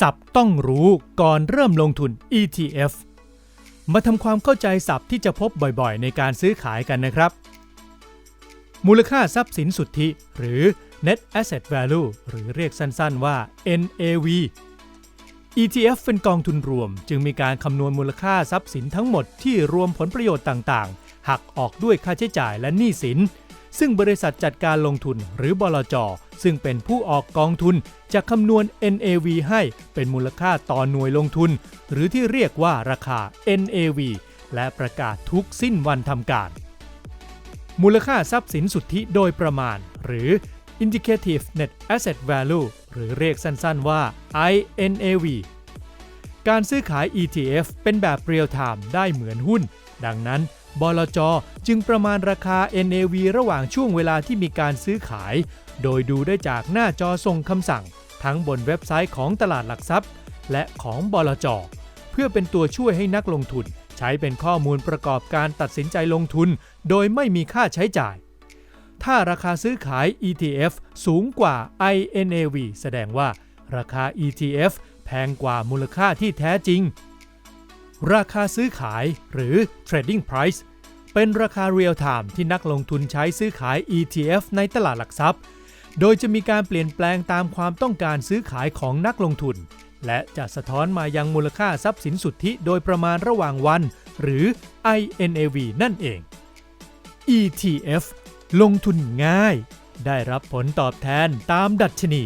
ศัพท์ต้องรู้ก่อนเริ่มลงทุน ETF มาทำความเข้าใจศัพท์ที่จะพบบ่อยๆ ในการซื้อขายกันนะครับ มูลค่าทรัพย์สินสุทธิ หรือ Net Asset Value หรือเรียกสั้นๆว่า NAV ETF เป็นกองทุนรวม จึงมีการคำนวณมูลค่าทรัพย์สินทั้งหมดที่รวมผลประโยชน์ต่างๆ หักออกด้วยค่าใช้จ่ายและหนี้สิน ซึ่งบริษัทจัดการลงทุนหรือบลจ ซึ่งเป็นผู้ออกกองทุนจะคำนวณ NAV ให้เป็นมูลค่าต่อหน่วยลงทุน หรือที่เรียกว่าราคา NAV และประกาศทุกสิ้นวันทำการ มูลค่าทรัพย์สินสุทธิโดยประมาณ หรือ Indicative Net Asset Value หรือเรียกสั้นๆว่า INAV การซื้อขาย ETF เป็นแบบเรียลไทม์ได้เหมือนหุ้น ดังนั้น บลจ จึงประมาณราคา NAV ระหว่างช่วงเวลาที่มีการซื้อขาย โดยดูได้จากหน้าจอส่งคำสั่ง ทั้งบนเว็บไซต์ของตลาดหลักทรัพย์ และของบลจ เพื่อเป็นตัวช่วยให้นักลงทุน ใช้เป็นข้อมูลประกอบการตัดสินใจลงทุน โดยไม่มีค่าใช้จ่าย ถ้าราคาซื้อขาย ETF สูงกว่า INAV แสดงว่าราคา ETF แพงกว่ามูลค่าที่แท้จริง ราคาซื้อขายหรือ trading price เป็นราคาเรียลไทม์ที่นักลงทุนใช้ซื้อขาย ETF ในตลาดหลักทรัพย์ โดยจะมีการเปลี่ยนแปลงตามความต้องการซื้อขายของนักลงทุน และจะสะท้อนมายังมูลค่าทรัพย์สินสุทธิโดยประมาณระหว่างวัน หรือ INAV นั่นเอง ETF ลงทุนง่าย ได้รับผลตอบแทนตามดัชนี